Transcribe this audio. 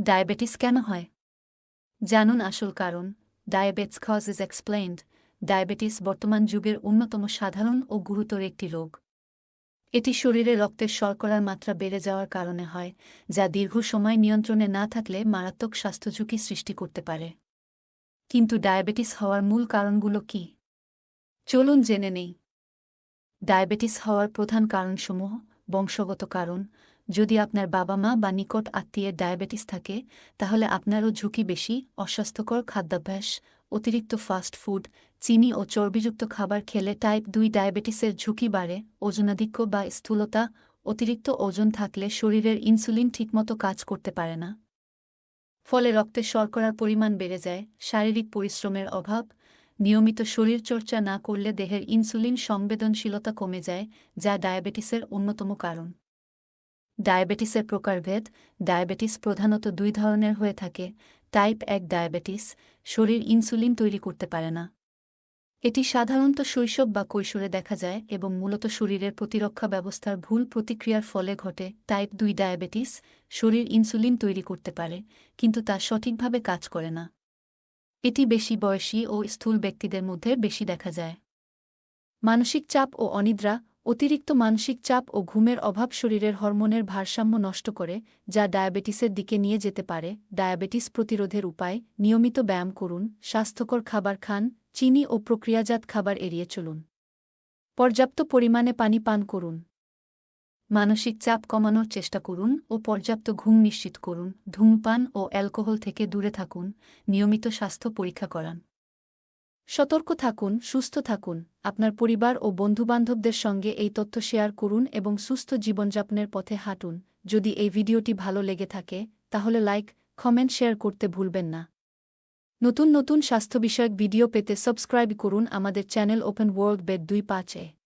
Diabetes কেন হয়? জানুন আসল কারণ। Diabetes cause is explained diabetes বর্তমান যুগের অন্যতম সাধারণ ও গুরুতর একটি রোগ। এটি শরীরে রক্তের শর্করার মাত্রা বেড়ে যাওয়ার কারণে হয়, যা দীর্ঘ সময় নিয়ন্ত্রণে না থাকলে মারাত্মক স্বাস্থ্য ঝুঁকি সৃষ্টি করতে পারে। কিন্তু ডায়াবেটিস হওয়ার মূল কারণগুলো কি? চলুন জেনে নেই। ডায়াবেটিস হওয়ার প্রধান কারণসমূহ বংশগত কারণ, যদি আপনার বাবা মা বা নিকট আত্মীয়ের ডায়াবেটিস থাকে, তাহলে আপনারও ঝুঁকি বেশি, অস্বাস্থ্যকর খাদ্যাভ্যাস, অতিরিক্ত ফাস্ট ফুড, চিনি ও চর্বিযুক্ত খাবার খেলে টাইপ দুই ডায়াবেটিসের ঝুঁকি বাড়ে, ওজনাধিক্য বা স্থূলতা, অতিরিক্ত ওজন থাকলে শরীরের ইনসুলিন ঠিকমতো কাজ করতে পারে না। ফলে রক্তে শর্করার পরিমাণ বেড়ে যায়, শারীরিক পরিশ্রমের অভাব নিয়মিত শরীরচর্চা না করলে দেহের ইনসুলিন সংবেদনশীলতা কমে যায়, যা ডায়াবেটিসের অন্যতম কারণ। ডায়াবেটিসের প্রকারভেদ, ডায়াবেটিস প্রধানত দুই ধরনের হয়ে থাকে, টাইপ এক ডায়াবেটিস, শরীর ইনসুলিন তৈরি করতে পারে না। এটি সাধারণত শৈশব বা কৈশোরে দেখা যায় এবং মূলত শরীরের প্রতিরক্ষা ব্যবস্থার ভুল প্রতিক্রিয়ার ফলে ঘটে। টাইপ দুই ডায়াবেটিস, শরীর ইনসুলিন তৈরি করতে পারে, কিন্তু তা সঠিকভাবে কাজ করে না। এটি বেশি বয়সী ও স্থূল ব্যক্তিদের মধ্যে বেশি দেখা যায়। মানসিক চাপ ও অনিদ্রা, অতিরিক্ত মানসিক চাপ ও ঘুমের অভাব শরীরের হরমোনের ভারসাম্য নষ্ট করে, যা ডায়াবেটিসের দিকে নিয়ে যেতে পারে। ডায়াবেটিস প্রতিরোধের উপায়, নিয়মিত ব্যায়াম করুন, স্বাস্থ্যকর খাবার খান, চিনি ও প্রক্রিয়াজাত খাবার এড়িয়ে চলুন। পর্যাপ্ত পরিমাণে পানি পান করুন। মানসিক চাপ কমানোর চেষ্টা করুন ও পর্যাপ্ত ঘুম নিশ্চিত করুন। ধূমপান ও অ্যালকোহল থেকে দূরে থাকুন। নিয়মিত স্বাস্থ্য পরীক্ষা করান। সতর্ক থাকুন, সুস্থ থাকুন। আপনার পরিবার ও বন্ধুবান্ধবদের সঙ্গে এই তথ্য শেয়ার করুন এবং সুস্থ জীবনযাপনের পথে হাঁটুন। যদি এই ভিডিওটি ভালো লেগে থাকে, তাহলে লাইক, কমেন্ট, শেয়ার করতে ভুলবেন না। নতুন নতুন স্বাস্থ্য বিষয়ক ভিডিও পেতে সাবস্ক্রাইব করুন আমাদের চ্যানেল ওপেন ওয়ার্ল্ড বেড দুই পাঁচে।